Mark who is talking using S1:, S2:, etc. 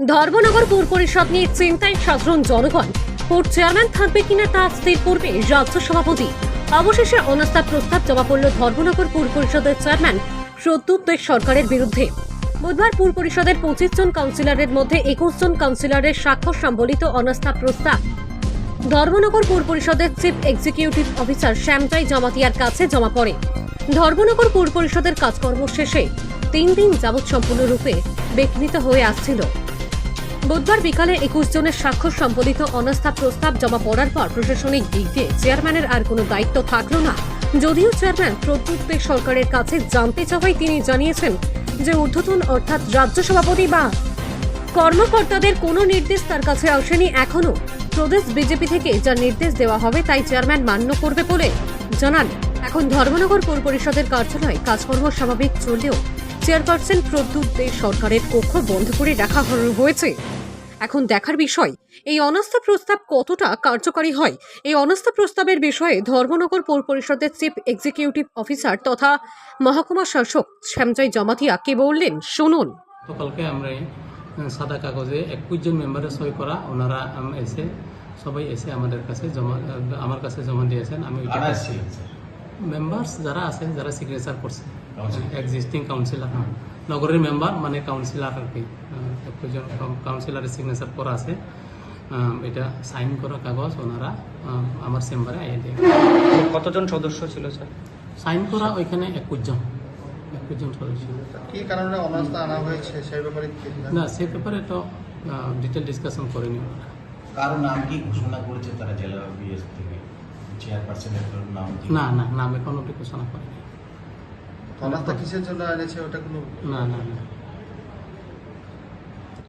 S1: ধর্মনগর পৌর পরিষদ নিয়ে চিন্তায় সাধারণ জনগণ। পৌর চেয়ারম্যান থাকবে কিনা তা স্থির করবে রাজ্য সভাপতি। অবশেষে অনাস্থা প্রস্তাব জমা পড়ল ধর্মনগর পৌর পরিষদের চেয়ারম্যান প্রদ্যুৎ সরকারের বিরুদ্ধে। বুধবার পৌর পরিষদের পঁচিশ জন কাউন্সিলরের মধ্যে একুশ জন কাউন্সিলরের স্বাক্ষর সম্বলিত অনাস্থা প্রস্তাব। ধর্মনগর পৌর পরিষদের চিফ এক্সিকিউটিভ অফিসার শ্যামজাই জামাতিয়ার কাছে জমা পড়ে। ধর্মনগর পৌর পরিষদের কাজকর্ম শেষে তিন দিন যাবৎ সম্পূর্ণরূপে বিঘ্নিত হয়ে আসছিল। বুধবার বিকালে একুশ জনের স্বাক্ষর সম্বলিত অনাস্থা প্রস্তাব জমা পড়ার পর প্রশাসনিক দিক দিয়ে চেয়ারম্যানের আর কোনো দায়িত্ব থাকল না। যদিও চেয়ারম্যান প্রদ্যুৎ সরকারের কাছে জানতে চাওয়ায় তিনি জানিয়েছেন যে ঊর্ধ্বতন অর্থাৎ রাজ্য সভাপতি বা কর্মকর্তাদের কোনো নির্দেশ তার কাছে আসেনি এখনও প্রদেশ বিজেপি থেকে যা নির্দেশ দেওয়া হবে তাই চেয়ারম্যান মান্য করবে বলে জানান। এখন ধর্মনগর পৌর পরিষদের কার্যালয়ে কাজকর্ম স্বাভাবিক চললেও চেয়ারপারসন প্রদ্যুৎ দে সরকারের কক্ষ বন্ধ করে রাখা হয়েছে এখন দেখার বিষয় এই অনাস্থা প্রস্তাব কতটা কার্যকারী হয় এই অনাস্থা প্রস্তাবের বিষয়ে ধর্মনগর পৌর পরিষদের চিফ এক্সিকিউটিভ অফিসার তথা মহকুমা শাসক শ্যামজয় জমাতিয়া কে বললেন শুনুন
S2: গতকালকে আমরা সাদা কাগজে একুশ জন মেম্বারের সই করা ওনারা এসে সবাই এসে আমাদের কাছে জমা আমার কাছে জমা দিয়েছেন আমি? মেম্বার্স যারা আছেন যারা সিগনেচার করছে
S3: Councillor?
S2: এক্সিস্টিং কাউন্সিলর হ্যাঁ নগরের মেম্বার মানে কাউন্সিলর আর কি একুশ জন কাউন্সিলরের সিগনেচার করা আছে এটা সাইন করা কাগজ ওনারা আমার চেম্বারে আইয়ে দিয়ে
S4: কতজন সদস্য ছিল স্যার?
S2: সাইন করা ওইখানে একুশ জন একুশ জন সদস্য
S5: কি কারণে অনাস্থা আনা হয়েছে সেই ব্যাপারে
S2: না সে ব্যাপারে তো ডিটেল ডিসকাশন করেনি
S3: কারও নাম কি ঘোষণা করেছে তারা জেলা বিএস থেকে চেয়ারপারসনের নাম
S2: না না নাম এখন অব্দি ঘোষণা করেনি।
S5: অনাস্থা কিসের জন্য এনেছে? ওটা কোনো
S2: না না না।